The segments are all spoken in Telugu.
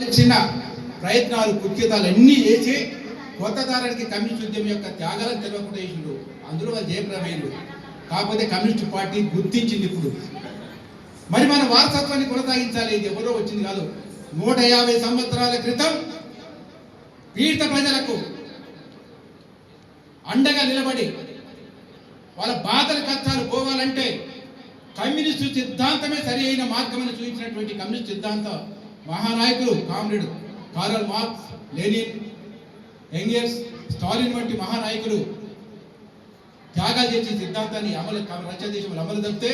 చిన్న ప్రయత్నాలు కుఖ్యతాలు అన్నీ చేసి కొత్త తరానికి కమ్యూనిస్ట్ ఉద్యమం యొక్క త్యాగాలను తెలియకుండా చేసిండు. అందులో వాళ్ళు జయప్రమేయులు కాకపోతే కమ్యూనిస్ట్ పార్టీ గుర్తించింది ఇప్పుడు. మరి మన వారసత్వాన్ని కొనసాగించాలి. ఇది ఎవరో వచ్చింది కాదు. నూట యాభై సంవత్సరాల క్రితం పీడిత ప్రజలకు అండగా నిలబడి వాళ్ళ బాధల కష్టాలు పోవాలంటే కమ్యూనిస్టు సిద్ధాంతమే సరి అయిన మార్గమని చూపించినటువంటి కమ్యూనిస్ట్ సిద్ధాంతం మహానాయకులు comrade Karl Marx Lenin Engels Stalin వంటి మహానాయకులు త్యాగాలు చేసే సిద్ధాంతాన్ని అమలు రష్యా దేశంలో అమలు తప్పితే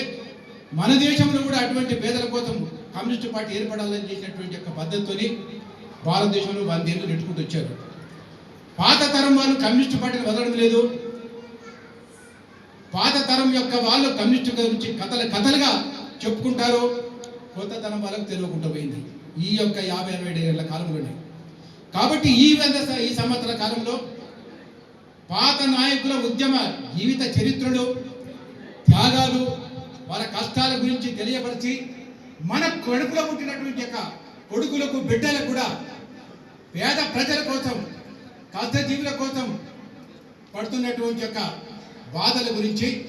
మన దేశంలో కూడా అటువంటి పేదల కోసం కమ్యూనిస్ట్ పార్టీ ఏర్పడాలని చేసినటువంటి యొక్క పద్ధతితోని భారతదేశంలో వందేళ్ళు నెట్టుకుంటూ వచ్చారు. పాత తరం వాళ్ళు కమ్యూనిస్ట్ పార్టీని వదలడం లేదు. పాత తరం యొక్క వాళ్ళు కమ్యూనిస్ట్ గురించి కథలు కథలుగా చెప్పుకుంటారు. కొత్త తరం వాళ్ళకు తెలియకుండా పోయింది. ఈ యొక్క యాభై అరవై ఏళ్ళ కాలంలోనే. కాబట్టి ఈ వంద ఈ సంవత్సర కాలంలో పాత నాయకుల ఉద్యమ జీవిత చరిత్రలు త్యాగాలు వాళ్ళ కష్టాల గురించి తెలియపరిచి మన కడుపులో పుట్టినటువంటి యొక్క కొడుకులకు బిడ్డలకు కూడా పేద ప్రజల కోసం కష్టజీవుల కోసం పడుతున్నటువంటి యొక్క బాధల గురించి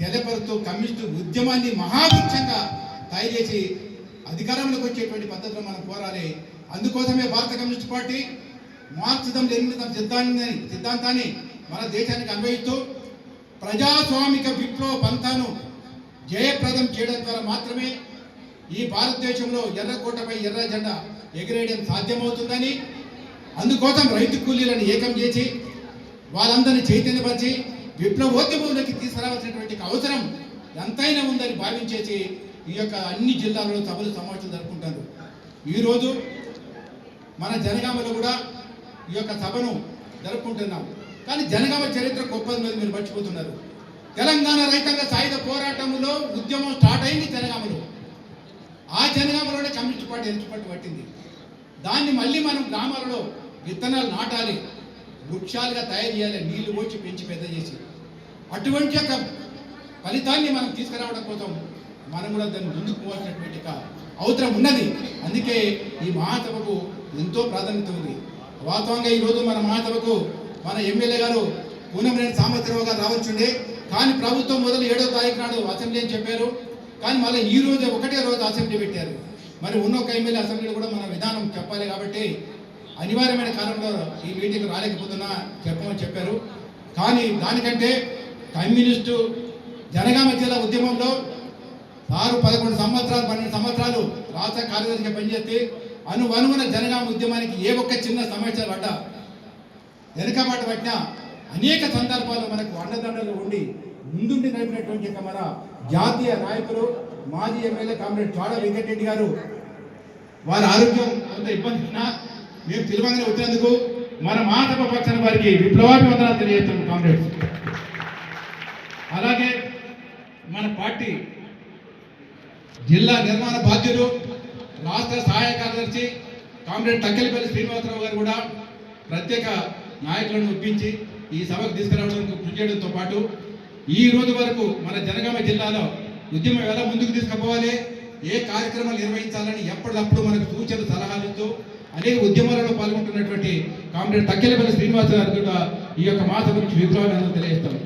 తెలపరుతూ కమ్యూనిస్టు ఉద్యమాన్ని మహావృక్షంగా తయారు చేసి అధికారంలోకి వచ్చేటువంటి పద్ధతిలో మనం కోరాలి. అందుకోసమే భారత కమ్యూనిస్ట్ పార్టీ మార్క్సిజం లెనినిజం సిద్ధాంతాన్ని సిద్ధాంతాన్ని మన దేశానికి అన్వయిస్తూ ప్రజాస్వామిక విప్లవ పంతాను జయప్రదం చేయడం ద్వారా మాత్రమే ఈ భారతదేశంలో ఎర్రకోటపై ఎర్ర జెండా ఎగిరేయడం సాధ్యమవుతుందని అందుకోసం రైతు కూలీలను ఏకం చేసి వాళ్ళందరినీ చైతన్యపరిచి విప్లవోద్యమంలోకి తీసుకురావాల్సినటువంటి అవసరం ఎంతైనా ఉందని భావించేసి ఈ యొక్క అన్ని జిల్లాలలో సభలు సమావేశాలు జరుపుకుంటారు. ఈరోజు మన జనగామలో కూడా ఈ యొక్క సభను జరుపుకుంటున్నాం. కానీ జనగామ చరిత్ర గొప్పది మీద మీరు మర్చిపోతున్నారు. తెలంగాణ రైతాంగ సాయుధ పోరాటంలో ఉద్యమం స్టార్ట్ అయింది జనగామలో. ఆ జనగామలోనే కమ్యూనిస్ట్ పార్టీ ఎరుచుపట్టు పట్టింది. దాన్ని మళ్ళీ మనం గ్రామాలలో విత్తనాలు నాటాలి వృక్షాలుగా తయారు చేయాలి నీళ్ళు పోచి పెంచి పెద్ద చేసి. అటువంటి యొక్క ఫలితాన్ని మనం తీసుకురావడం కోసం మనం కూడా దాన్ని ముందుకు పోవాల్సినటువంటి అవసరం ఉన్నది. అందుకే ఈ మహాసభకు ఎంతో ప్రాధాన్యత ఉంది. వాస్తవంగా ఈరోజు మన మహాసభకు మన ఎమ్మెల్యే గారు పూనమనేని సామర్థ్యరావు గారు రావచ్చుండే కానీ ప్రభుత్వం మొదలు ఏడో తారీఖు నాడు అసెంబ్లీ అని చెప్పారు. కానీ మళ్ళీ ఈ రోజు ఒకటే రోజు అసెంబ్లీ పెట్టారు. మరి ఉన్న ఒక ఎమ్మెల్యే అసెంబ్లీ కూడా మన విధానం చెప్పాలి కాబట్టి అనివార్యమైన కారణంలో ఈ మీటింగ్ రాలేకపోతున్నా చెప్పమని చెప్పారు. కానీ దానికంటే కమ్యూనిస్టు జనగామ జిల్లా ఉద్యమంలో ఆరు పదకొండు సంవత్సరాలు పన్నెండు సంవత్సరాలు రాష్ట్ర కార్యదర్శిగా పనిచేస్తే అను అనుగుణ జనగామ ఉద్యమానికి ఏ ఒక్క చిన్న సమస్య పడ్డా? వెనుకబాటు పట్టిన అనేక సందర్భాల్లో మనకు అండదండలు ఉండి ముందుండి నడిపినటువంటి యొక్క మన జాతీయ నాయకులు మాజీ ఎమ్మెల్యే కామ్రేడ్ చాడ వెంకటరెడ్డి గారు. వారి ఆరోగ్యం కొంత ఇబ్బంది ఉన్నా మేము పిలవంగానే వచ్చినందుకు మన మహాసభ పక్షాన వారికి విప్లవాభివందనాలు తెలియజేస్తున్నాం కామ్రేడ్స్ అలాగే మన పార్టీ జిల్లా నిర్మాణ బాధ్యులు రాష్ట్ర సహాయ కార్యదర్శి కామ్రేడ్ తక్కెలపల్లి శ్రీనివాసరావు గారు కూడా ప్రత్యేక నాయకులను ఒప్పించి ఈ సభకు తీసుకురావడానికి కృషి చేయడంతో పాటు ఈ రోజు వరకు మన జనగామ జిల్లాలో ఉద్యమం ఎలా ముందుకు తీసుకుపోవాలి ఏ కార్యక్రమాలు నిర్వహించాలని ఎప్పటికప్పుడు మనకు సూచనలు సలహాలు ఇస్తూ అనేక ఉద్యమాలలో పాల్గొంటున్నటువంటి కామ్రేడ్ తక్కెలపల్లి శ్రీనివాసరావు గారు కూడా ఈ యొక్క మాస గురించి విప్లవాన్ని తెలియజేస్తాం.